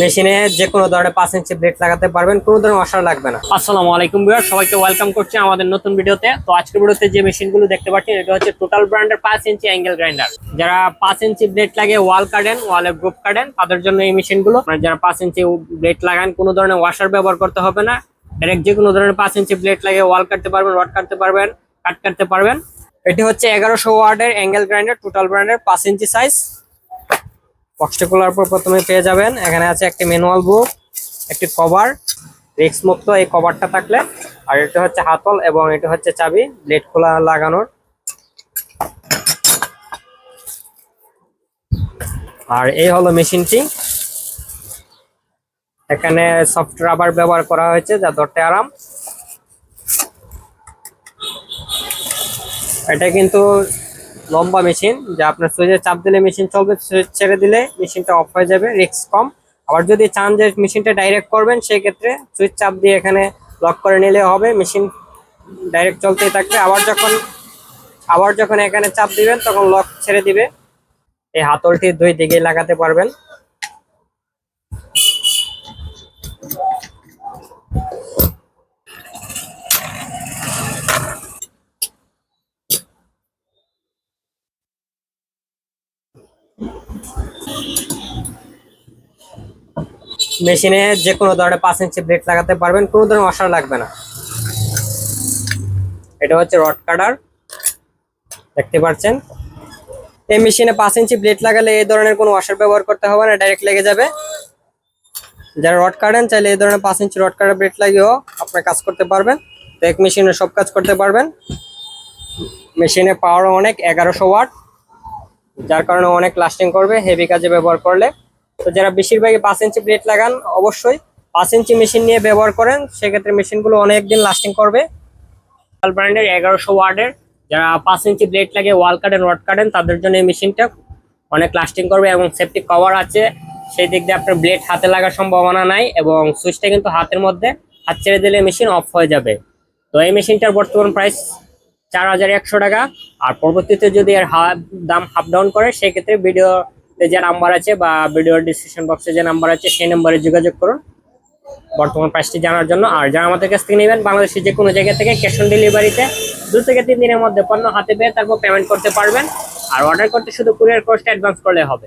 মেশিনে যে কোনো ধরনের পাঁচ ইঞ্চি ব্লেড লাগাতে পারবেন, কোনো ধরনের অসার লাগবে না। আসসালামু আলাইকুম ভিউয়ার সবাইকে ওয়েলকাম করছি আমাদের নতুন ভিডিওতে। তো আজকের ভিডিওতে যে মেশিনগুলো দেখতে পাচ্ছেন, এটা হচ্ছে টোটাল ব্র্যান্ডের পাঁচ ইঞ্চি অ্যাঙ্গেল গ্রাইন্ডার যারা পাঁচ ইঞ্চি ব্লেড লাগে ওয়াল কাটেন ওয়ালে গ্রুপ কাটেন, তাদের জন্য এই মেশিনগুলো। মানে যারা পাঁচ ইঞ্চি ব্লেড লাগান, কোনো ধরনের ওয়াশার ব্যবহার করতে হবে না। ডাইরেক্ট যে কোনো ধরনের পাঁচ ইঞ্চি ব্লেড লাগে ওয়াল কাটতে পারবেন রড কাটতে পারবেন কাট কাটতে পারবেন। এটি হচ্ছে এগারোশো ওয়ার্ডের অ্যাঙ্গেল গ্রাইন্ডার টোটাল ব্র্যান্ডের পাঁচ ইঞ্চি সাইজ বক্সটি খোলার পর প্রথমে পেয়ে যাবেন। এখানে আছে একটি ম্যানুয়াল বুক একটি কভার রিক্স মুক্ত, এই কভারটা থাকলে। আর এটা হচ্ছে হাতল এবং এটা হচ্ছে চাবি ব্লেড খোলা লাগানোর। আর এই হলো মেশিনটি। এখানে সফট রাবার ব্যবহার করা হয়েছে, যা ধরতে আরাম। এটা কিন্তু লম্বা মেশিন, যা আপনার সুইচে চাপ দিলে মেশিন চলবে, সুইচ ছেড়ে দিলে মেশিনটা অফ হয়ে যাবে রিক্স কম। আবার যদি চান যে মেশিনটা ডাইরেক্ট করবেন সেই ক্ষেত্রে সুইচ চাপ দিয়ে এখানে লক করে নিলে হবে, মেশিন ডাইরেক্ট চলতেই থাকবে। আবার যখন আবার যখন এখানে চাপ দিবেন, তখন লক ছেড়ে দিবে। এই হাতলটি দুই দিকে লাগাতে পারবেন। মেশিনে যে কোনো ধরনের পাঁচ ইঞ্চি ব্লেড লাগাতে পারবেন, কোনো ধরনের অসার লাগবে না। এটা হচ্ছে রড কাটার, দেখতে পাচ্ছেন। এই মেশিনে পাঁচ ইঞ্চি ব্লেড লাগালে এই ধরনের কোনো ওয়াশার ব্যবহার করতে হবে না, ডাইরেক্ট লেগে যাবে। যারা রড কাটেন, চাইলে এই ধরনের পাঁচ ইঞ্চি রড কাটার ব্লেড লাগিয়েও আপনার কাজ করতে পারবেন। তো এক মেশিনে সব কাজ করতে পারবেন। মেশিনে পাওয়ার অনেক, এগারোশো ওয়াট। যার কারণে অনেক লাস্টিং করবে হেভি কাজে ব্যবহার করলে। তো যারা বেশিরভাগই পাঁচ ইঞ্চি ব্লেড লাগান, অবশ্যই পাঁচ ইঞ্চি মেশিন নিয়ে ব্যবহার করেন, সেক্ষেত্রে মেশিনগুলো অনেক দিন লাস্টিং করবে। ব্র্যান্ডের এগারোশো ওয়ার্ডের যারা পাঁচ ইঞ্চি ব্লেড লাগে ওয়াল কাটেন রড কাটেন, তাদের জন্য এই মেশিনটা অনেক লাস্টিং করবে এবং সেফটি কভার আছে। সেই দিক দিয়ে আপনার ব্লেড হাতে লাগার সম্ভাবনা নাই এবং সুইচটা কিন্তু হাতের মধ্যে হাত ছেড়ে দিলে মেশিন অফ হয়ে যাবে। তো এই মেশিনটার বর্তমান প্রাইস চার হাজার একশো টাকা। আর পরবর্তীতে যদি এর দাম হাফ ডাউন করে, সেক্ষেত্রে ভিডিওতে যে নাম্বার আছে বা ভিডিওর ডিসক্রিপশন বক্সে যে নাম্বার আছে, সেই নাম্বারে যোগাযোগ করুন। বর্তমান প্রাইসটি জানার জন্য। আর যারা আমাদের কাছ থেকে নেবেন, বাংলাদেশের যে কোনো জায়গা থেকে ক্যাশ অন ডেলিভারিতে দু থেকে তিন দিনের মধ্যে পণ্য হাতে পেয়ে তারপর পেমেন্ট করতে পারবেন। আর অর্ডার করতে শুধু কুরিয়ার কোর্সটা অ্যাডভান্স করলে হবে।